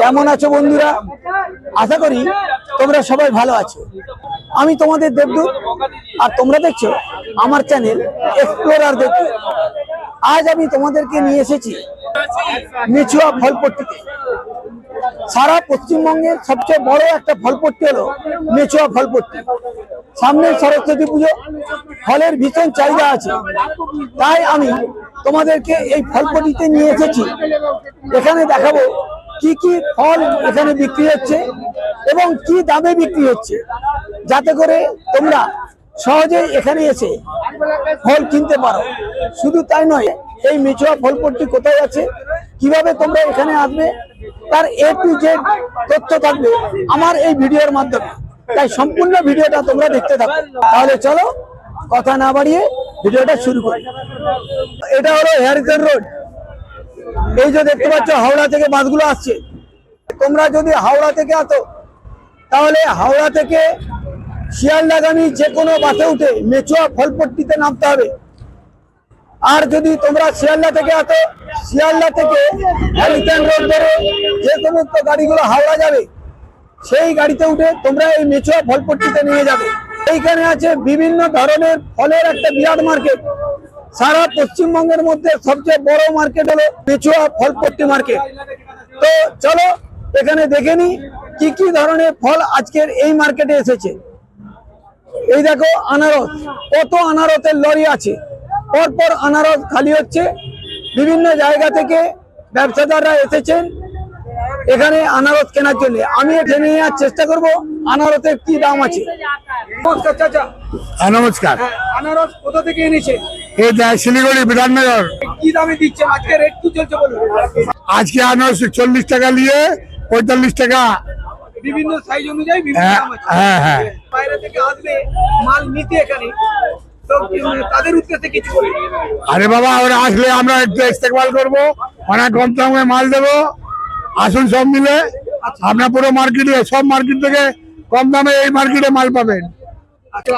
কেমন আছো বন্ধুরা? আশা করি তোমরা সবাই ভালো আছো। আমি তোমাদের দেবদূত, আর তোমরা দেখছ আমার চ্যানেল এক্সপ্লোরার দেখো আজ আমি তোমাদেরকে নিয়ে এসেছি মিছুয়া ফলপট্টিতে। সারা পশ্চিমবঙ্গের সবচেয়ে বড় একটা ফলপট্টি হলো মেচুয়া ফলপট্টি। সামনে সরস্বতী পুজো, ফলের ভীষণ চাহিদা আছে। তাই আমি তোমাদেরকে এই ফলপট্টিতে নিয়ে এসেছি। এখানে দেখাবো কি কি ফল এখানে বিক্রি হচ্ছে এবং কি দামে বিক্রি হচ্ছে? যাতে করে তোমরা সহজে এখানে এসে ফল কিনতে পারো। শুধু তাই নয়, এই মেচুয়া ফলপট্টি কোথায় আছে? কীভাবে তোমরা এখানে আসবে? তার এ টু জেড তথ্য থাকবে আমার এই ভিডিওর মাধ্যমে। তাই সম্পূর্ণ ভিডিওটা তোমরা দেখতে থাকো। তাহলে চলো, কথা না বাড়িয়ে ভিডিওটা শুরু করি। এটা হলো হ্যারিসন রোড এই যে দেখতে পাচ্ছ, হাওড়া থেকে বাসগুলো আসছে। তোমরা যদি হাওড়া থেকে আসো, তাহলে হাওড়া থেকে শিয়ালদাগামী যে কোনো বাসে উঠে মেচুয়া ফলপট্টিতে নামতে হবে। আর যদি তোমরা শিয়ালদা থেকে আসো, শিয়ালদা থেকে যে সমস্ত গাড়িগুলো হাওড়া যাবে, সেই গাড়িতে উঠে তোমরা এই মেচুয়া ফলপট্টিতে নিয়ে যাবে। এইখানে আছে বিভিন্ন ধরনের ফলের একটা বিরাট মার্কেট। সারা পশ্চিমবঙ্গের মধ্যে সবচেয়ে বড় মার্কেট হলো পেছুয়া ফলপট্টি মার্কেট তো চলো এখানে দেখে নি কি কি ধরনের ফল আজকের এই মার্কেটে এসেছে। এই দেখো আনারস, কত আনারসের লরি আছে। পরপর আনারস খালি হচ্ছে। বিভিন্ন জায়গা থেকে ব্যবসাদাররা এসেছেন। এখানে আনারস কেনার জন্য। আমি জেনে নেওয়ার চেষ্টা করব আনারসের কি দাম আছে। নমস্কার চাচা। হ্যাঁ, নমস্কার। হ্যাঁ, আনারস কোথা থেকে এনেছে? এই শিলিগুড়ি বিধাননগর। কি দামে দিচ্ছেন? আজকে রেট কি চলছে বলুন। আজকে আনারস চল্লিশ টাকা নিয়ে পঁয়তাল্লিশ টাকা। বিভিন্ন সাইজ অনুযায়ী বিভিন্ন হ্যাঁ, দাম আছে। হ্যাঁ, হ্যাঁ। বাইরে থেকে আসবে মাল নিতে এখানে। তাদের উদ্দেশ্যে কিছু আরে বাবা ওরা আসলে আমরা একটু ইস্তেকবাল করব। অনেক কম দামে মাল দেবো। আসুন সব মিলে। আপনার পুরো মার্কেটে সব মার্কেট থেকে কম দামে এই মার্কেটে মাল পাবেন। আচ্ছা,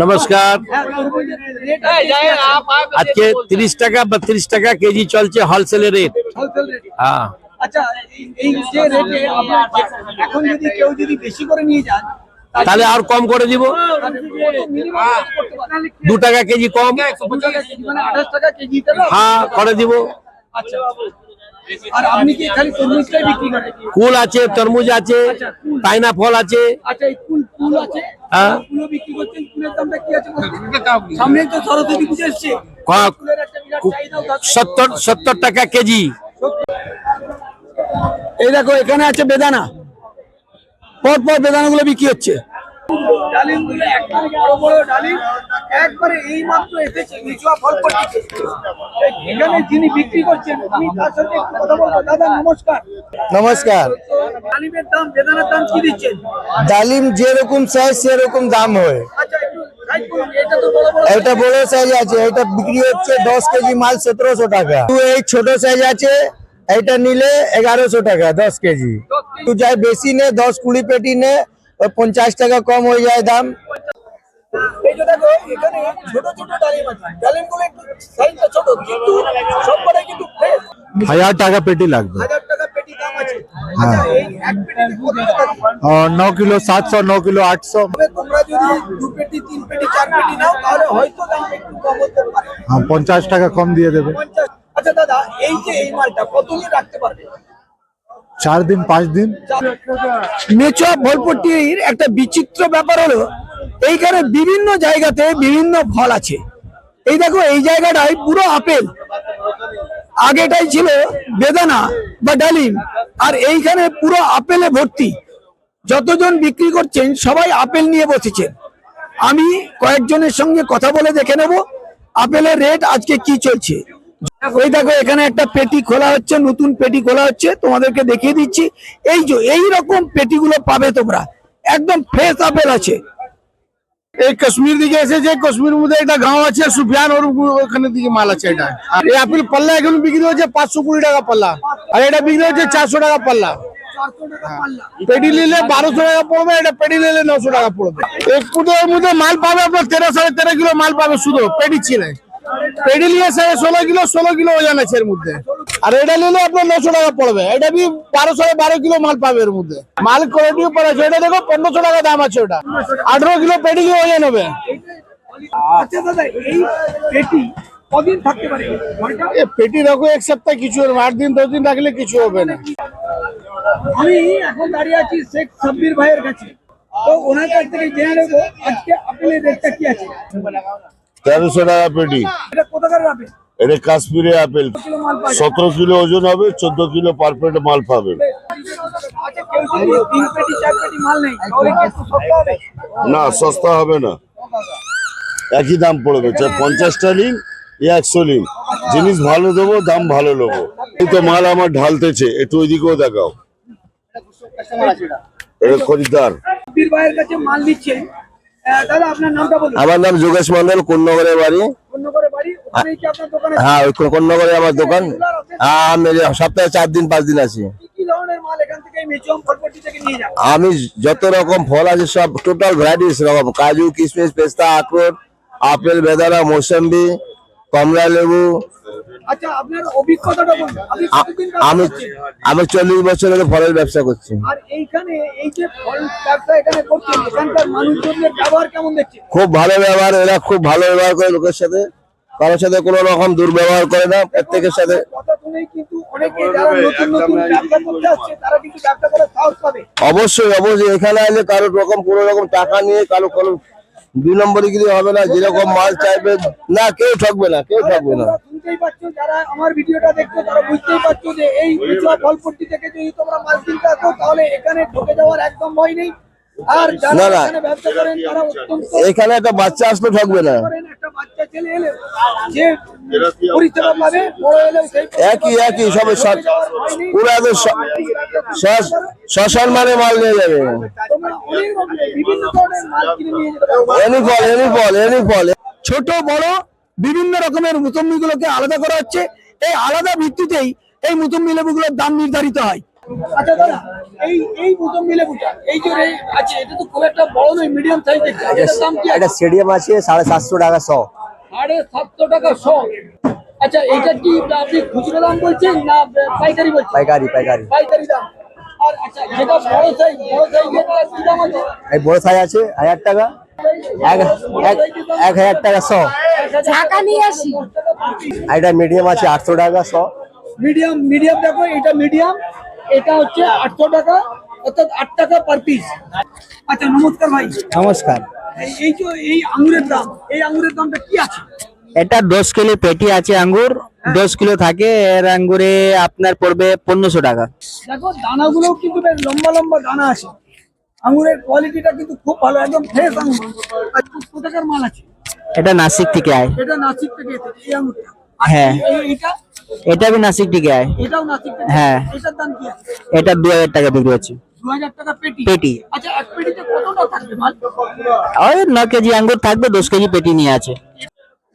নমস্কার। হ্যাঁ, আজকে তিরিশ টাকা বত্রিশ টাকা কেজি চলছে হোলসেলের রেট হ্যাঁ। আচ্ছা এই যে রেটে এখন যদি কেউ যদি বেশি করে নিয়ে যান তাহলে আর কম করে দিব? দু টাকা কেজি কম? মানে? হ্যাঁ করে দিব। আচ্ছা আর আপনি কি খালি তরমুজটাই বিক্রি করেন? কুল আছে তরমুজ আছে পাইনা ফল আছে। আচ্ছা এই কুল কুল আছে? হ্যাঁ। সত্তর সত্তর টাকা কেজি। এই দেখো এখানে আছে বেদানা। পর পর বেদানাগুলো বিক্রি হচ্ছে। ডালিমগুলো একদম বড় বড় ডালিম একবারে এই মাত্র এসেছে নিচুয়া ফল পট্টিতে এখানে যিনি বিক্রি করছেন আমি তার সাথে একটু কথা বলব। দাদা নমস্কার। নমস্কার। ডালিমের দাম বেদানার দাম কি দিচ্ছেন? ডালিম যেরকম সাইজ সেরকম দাম হয়। আচ্ছা এটা বড় সাইজ আছে এটা বিক্রি হচ্ছে দশ কেজি মাল সতেরোশো টাকা। এই ছোট সাইজ আছে এটা নিলে এগারোশো টাকা দশ কেজি। তো যাই বেশি নে দশ কুড়ি পেটি নে ওই পঞ্চাশ টাকা কম হয়ে যায় দাম। এই যে দেখো এখানে ছোট ছোট ডালিম আছে। ডালিমগুলো একটু সাইজটা ছোট কিন্তু সবকটাই কিন্তু ফ্রেশ হাজার টাকা পেটি লাগবে। হাজার টাকা পেটি দাম আছে। আচ্ছা এই এক পেটিতে কত টাকা? দিবে? ন কিলো সাতশো ন কিলো আটশো। তবে তোমরা যদি দু পেটি তিন পেটি চার পেটি নাও তাহলে হয়তো দাম একটু কম হতে পারে। পঞ্চাশ টাকা কম দিয়ে দেবে। দাদা এই যে এই মালটা কতদিন রাখতে পারবে? চার দিন পাঁচ দিন। মেচুয়া ভলপট্টির একটা বিচিত্র ব্যাপার হলো এইখানে বিভিন্ন জায়গাতে বিভিন্ন ফল আছে। এই দেখো এই জায়গাটায় পুরো আপেল। আগেটাই ছিল বেদানা বা ডালিম আর এইখানে পুরো আপেলে ভর্তি। যতজন বিক্রি করছেন সবাই আপেল নিয়ে বসেছেন। আমি কয়েকজনের সঙ্গে কথা বলে দেখে নেব আপেলের রেট আজকে কি চলছে। ওই দেখো, এখানে একটা পেটি খোলা হচ্ছে, নতুন পেটি খোলা হচ্ছে, তোমাদেরকে দেখিয়ে দিচ্ছি। এই যে এই রকম পেটিগুলো পাবে তোমরা। একদম ফ্রেশ আপেল আছে। এই কাশ্মীর দিকে এসেছে কাশ্মীর মধ্যে একটা গাঁও আছে, সুফিয়ান, ওর ওখানে দিকে মাল আছে এটা। এই আপেল পাল্লা এখন বিক্রি হচ্ছে পাঁচশো কুড়ি টাকা পাল্লা। আর এটা বিক্রি হচ্ছে চারশো টাকা পাল্লা। পেডি নিলে বারোশো টাকা পড়বে, এটা পেডি নিলে নশো টাকা পড়বে। এক ফুটের মধ্যে মাল পাবে আপনার তেরো সাড়ে তেরো কিলো মাল পাবে শুধু পেডি ছিলে পেডি নিয়ে সাড়ে ষোলো কিলো ষোলো কিলো ওজন আছে এর মধ্যে। আর এটা নিলে আপনার নশো টাকা পড়বে। এটা বি বারো সাড়ে বারো কিলো মাল পাবে এর মধ্যে। মাল কোয়ালিটি উপর আছে। এটা দেখো পনেরোশো টাকা দাম আছে ওটা। আঠেরো কিলো পেডি ওজন হবে। আচ্ছা দাদা এই পেটি কদিন থাকতে পারে? পেটি রাখো এক সপ্তাহ কিছু হবে আট দিন দশ দিন রাখলে কিছু হবে না। আমি এখন দাঁড়িয়ে আছি শেখ সাব্বির ভাইয়ের কাছে। তো ওনার কাছ থেকে জেনে নেব আজকে রেটটা কি আছে? তেরোশো টাকা পেটি। এটা কাশ্মীরি আপেল? সতেরো কিলো ওজন হবে চোদ্দ কিলো পার প্লেট মাল পাবেন আচ্ছা না সস্তা হবে না। একই দাম পড়বে পঞ্চাশটা নিন ই একশো নিন। জিনিস ভালো দেবো দাম ভালো নেব। এই তো মাল আমার ঢালতেছে একটু ওইদিকেও দেখাও। এটা খরিদ্দার। কাছে মাল নিচ্ছেন বলুন। আমার নাম যোগেশ মন্ডল কোন্নগরের বাড়ি। হ্যাঁ ওই কোন্নগরে আমার দোকান। হ্যাঁ আমি সপ্তাহে চার দিন পাঁচ দিন আছি। আমি যত রকম ফল আছে সব টোটাল ভ্যারাইটিস রকম। কাজু কিশমিশ পেস্তা আখরোট আপেল বেদানা মৌসম্বি কমলা লেবু আচ্ছা আপনার অভিজ্ঞতাটা বলুন। আমি আমি চল্লিশ বছর ফলের ব্যবসা করছি। আর এইখানে এই যে ফল ব্যবসা এখানে করছেন এখানকার মানুষজনের ব্যবহার কেমন দেখছেন? খুব ভালো ব্যবহার এরা খুব ভালো ব্যবহার করে লোকের সাথে। কারোর সাথে কোনো রকম দুর্ব্যবহার করে না প্রত্যেকের সাথে। কথা শুনেই কিন্তু অনেকে যারা নতুন নতুন ব্যবসা করতে আসছে তারা কিন্তু ব্যবসা করার সাহস পাবে। অবশ্যই অবশ্যই। এখানে আসলে কারোর রকম কোনো রকম টাকা নিয়ে কারও কোনো দুই নম্বরই গিয়ে হবে না যেরকম মাল চাইবে না কেউ ঠকবে না কেউ ঠকবে না। শুনতেই পাচ্ছ যারা আমার ভিডিওটা দেখছ তারা বুঝতেই পারছ যে এই মিচুয়া ফলপট্টি থেকে যদি তোমরা মাল কিনতে আসো তাহলে এখানে ঢুকে যাওয়ার একদম ভয় নেই। আর যারা। এখানে ব্যবসা করেন তারা অত্যন্ত এখানে একটা বাচ্চা আসলে ঠকবে না। একটা বাচ্চা ছেলে এলে যে পরিষেবা পাবে বড় এলে সেই একই একই সবে পুরো একদম স- সসম্মানে মাল নিয়ে যাবে। এনি ফল এনি ফল এনি ফল। ছোট বড় বিভিন্ন রকমের মুসম্বি গুলোকে আলাদা করা হচ্ছে। এই আলাদা ভিত্তিতেই এই মুসম্বি লেবুগুলোর দাম নির্ধারিত হয়। আচ্ছা দাদা এই এই মুসম্বি লেবুটা এই যে আছে এটা তো খুব একটা বড় নয় মিডিয়াম সাইজ দাম কি এটা স্টেডিয়াম আছে সাড়ে সাতশো টাকা শ। সাড়ে সাতশো টাকা শ। আচ্ছা এটা কি আপনি খুচরো দাম বলছেন না পাইকারি বলছেন? পাইকারি পাইকারি। পাইকারি দাম। আর আচ্ছা যেটা বড় সাইজ বড় সাইজ এটা কি দাম আছে? এই বড় সাইজ আছে হাজার টাকা। এক এক এক হাজার টাকা শ। ঢাকা নিয়ে আসি। আর এটা মিডিয়াম আছে আটশো টাকা শ। মিডিয়াম মিডিয়াম দেখো এটা মিডিয়াম এটা হচ্ছে আটশো টাকা অর্থাৎ আট টাকা পার পিস আচ্ছা নমস্কার ভাই। নমস্কার। এই- যে এই আঙ্গুরের দাম এই আঙ্গুরের দামটা কি আছে? এটা দশ কিলো পেটি আছে আঙ্গুর দশ কিলো থাকে এর আঙ্গুরে আপনার পড়বে পনেরোশো টাকা। দেখো দানাগুলো কিন্তু বেশ লম্বা লম্বা দানা আছে। আঙ্গুরের কোয়ালিটিটা কিন্তু খুব ভালো একদম ফ্রেশ আঙ্গুর আর কোথাকার মাল আছে? এটা নাসিক থেকে আয়। এটা নাসিক থেকে এই আঙ্গুরটা হ্যাঁ। এইটা? এটা भी নাসিক থেকে আয়। এটাও নাসিক থেকে? হ্যাঁ। এটার দাম কি আছে? এটা দু হাজার টাকা বিক্রি হচ্ছে। দু হাজার টাকা পেটি। পেটি। আচ্ছা এক পেটিতে কতটা থাকবে মাল? ওই ন কেজি আঙ্গুর থাকবে দশ কেজি পেটি নিয়ে আছে।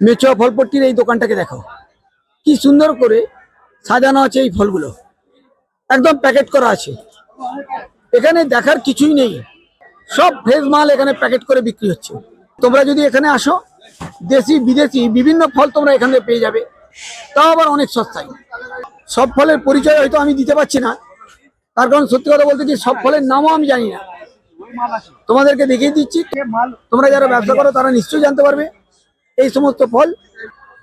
মেচুয়া ফলপট্টির এই দোকানটাকে দেখো। কি সুন্দর করে সাজানো আছে এই ফলগুলো। একদম প্যাকেট করা আছে। এখানে দেখার কিছুই নেই। সব ফ্রেশ মাল এখানে প্যাকেট করে বিক্রি হচ্ছে। তোমরা যদি এখানে আসো দেশি, বিদেশি, বিভিন্ন ফল তোমরা এখানে পেয়ে যাবে। তাও আবার অনেক সস্তায়। সব ফলের পরিচয় হয়তো আমি দিতে পারছি না। তার কারণ সত্যি কথা বলতে কি, সব ফলের নামও আমি জানি না। তোমাদেরকে দেখিয়ে দিচ্ছি, তোমরা যারা ব্যবসা করো, তারা নিশ্চয়ই জানতে পারবে। এই সমস্ত ফল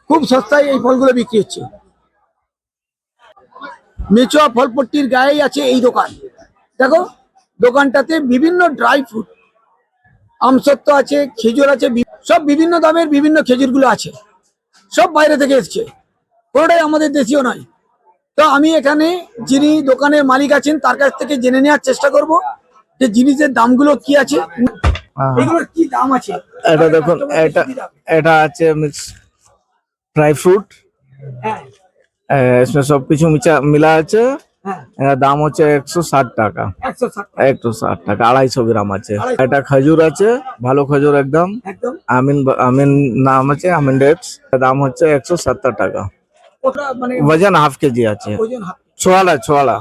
খুব সস্তায় এই ফলগুলো বিক্রি হচ্ছে। মেচুয়া ফলপট্টির গায়েই আছে এই দোকান। দেখো, দোকানটাতে বিভিন্ন ড্রাই ফ্রুট আমসত্ব আছে খেজুর আছে সব বিভিন্ন দামের বিভিন্ন খেজুরগুলো আছে। সব বাইরে থেকে এসছে। কোনোটাই আমাদের দেশীয় নয়। তো আমি এখানে যিনি দোকানের মালিক আছেন তার কাছ থেকে জেনে নেওয়ার চেষ্টা করব যে জিনিসের দামগুলো কি আছে। এগুলোর কি দাম আছে? এটা এটা এটা আছে ড্রাই ফ্রুট। হ্যাঁ। সব কিছু মিলা আছে। দাম হচ্ছে একশো ষাট টাকা। একশো ষাট টাকা। আড়াইশো গ্রাম আছে। এটা খেজুর আছে ভালো খেজুর একদম। আমিন আমিন নাম আছে আমিন ডেটস দাম হচ্ছে একশো সত্তর টাকা। মানে ওজন হাফ কেজি আছে। ছোয়ালা ছোয়ালা।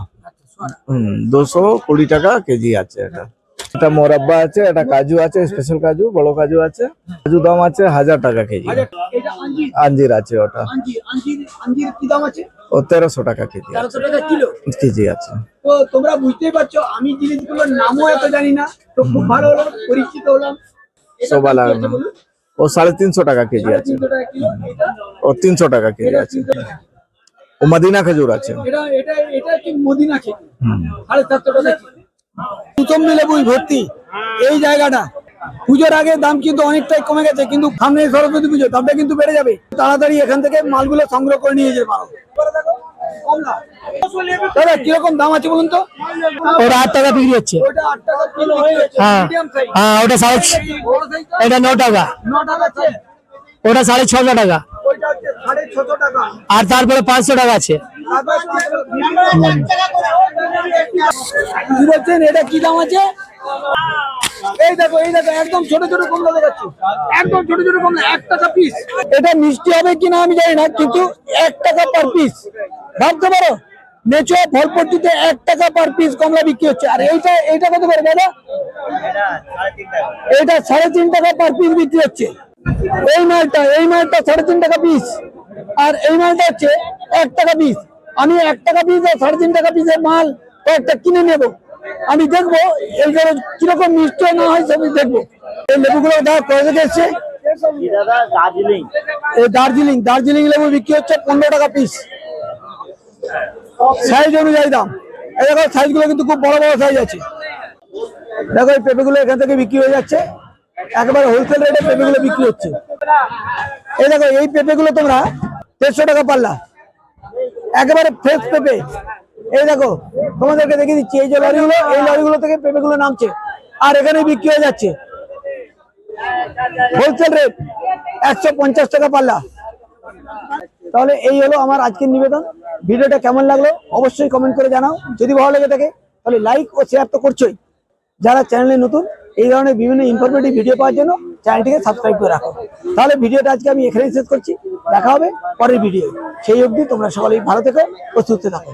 হুম দুশো কুড়ি টাকা কেজি আছে এটা। এটা মোরাব্বা আছে এটা কাজু আছে স্পেশাল কাজু বড় কাজু আছে। কাজু দাম আছে হাজার টাকা কেজি। আঞ্জির। আছে ওটা। আঞ্জির কি দাম আছে? ও তেরোশো টাকা কেজি তেরোশো টাকা কিলো? কেজি আছে। তো তোমরা বুঝতেই পারছ আমি জিনিসগুলোর নামও এত জানি না তো খুব ভালো হলো পরিচিত হলাম? ও সাড়ে তিনশো টাকা কেজি আছে। ও তিনশো টাকা কেজি আছে। ও মদিনা খেজুর আছে। এটা এটা এটা কি মদিনা খেতে সাড়ে সাতশো টাকা কিলো। মুসম্বি লেবুই ভর্তি। এই জায়গাটা পুজোর আগে দাম কিন্তু অনেকটাই কমে গেছে কিন্তু সামনে সরস্বতী পুজো দামটা কিন্তু বেড়ে যাবে। তাড়াতাড়ি এখান থেকে মালগুলো সংগ্রহ করে নিয়ে যেতে পারো দাদা কীরকম দাম আছে বলুন তো? ওটা আট টাকা বিক্রি হচ্ছে। হয়ে হ্যাঁ হ্যাঁ ওটা সাড়ে এটা ন টাকা। ওটা সাড়ে টাকা। ওইটা হচ্ছে সাড়ে ছশো টাকা। আর তারপরে পাঁচশো টাকা আছে। কি বলছেন এটা কি দাম আছে? এই দেখো এই দেখো, একদম ছোট ছোট কমলা দেখাচ্ছি। একদম ছোট ছোট কমলা এক টাকা পিস এটা মিষ্টি হবে কিনা আমি জানি না, কিন্তু এক টাকা পার পিস ভাবতে পারো নেচো ফলপট্টিতে এক টাকা পার পিস কমলা বিক্রি হচ্ছে। আর এইটা এইটা কত করে দাদা? এটা সাড়ে তিন টাকা পার পিস বিক্রি হচ্ছে। এই মালটা এই মালটা সাড়ে তিন টাকা পিস আর এই মালটা হচ্ছে এক টাকা পিস আমি এক টাকা পিস আর সাড়ে তিন টাকা পিসের মাল কয়েকটা কিনে নেব। আমি দেখব এই যে কীরকম মিষ্টি না হয় সবই দেখব। এই লেবুগুলো দাদা কয় থেকে এসছে? এই দার্জিলিং। দার্জিলিং লেবু বিক্রি হচ্ছে পনেরো টাকা পিস সাইজ অনুযায়ী দাম। এই দেখো সাইজগুলো কিন্তু খুব বড় বড় সাইজ আছে। দেখো এই পেঁপেগুলো এখান থেকে বিক্রি হয়ে যাচ্ছে। একেবারে হোলসেল রেটে পেঁপেগুলো বিক্রি হচ্ছে। এই দেখো এই পেঁপেগুলো তোমরা দেড়শো টাকা পাল্লা। একেবারে ফ্রেশ পেঁপে। এই দেখো তোমাদেরকে দেখে দিচ্ছি এই যে লরিগুলো এই লরিগুলো থেকে পেঁপেগুলো নামছে। আর এখানে বিক্রি হয়ে যাচ্ছে। হোলসেল রেট একশো পঞ্চাশ টাকা পাল্লা তাহলে এই হলো আমার আজকের নিবেদন। ভিডিওটা কেমন লাগল অবশ্যই কমেন্ট করে জানাও। যদি ভালো লেগে থাকে তাহলে লাইক ও শেয়ার তো করছোই। যারা চ্যানেলে নতুন এই ধরনের বিভিন্ন ইনফরমেটিভ ভিডিও পাওয়ার জন্য চ্যানেলটিকে সাবস্ক্রাইব করে রাখো। তাহলে ভিডিওটা আজকে আমি এখানেই শেষ করছি। দেখা হবে পরের ভিডিও সেই অবধি তোমরা সকলেই ভালো থেকো ও সুস্থ থাকো।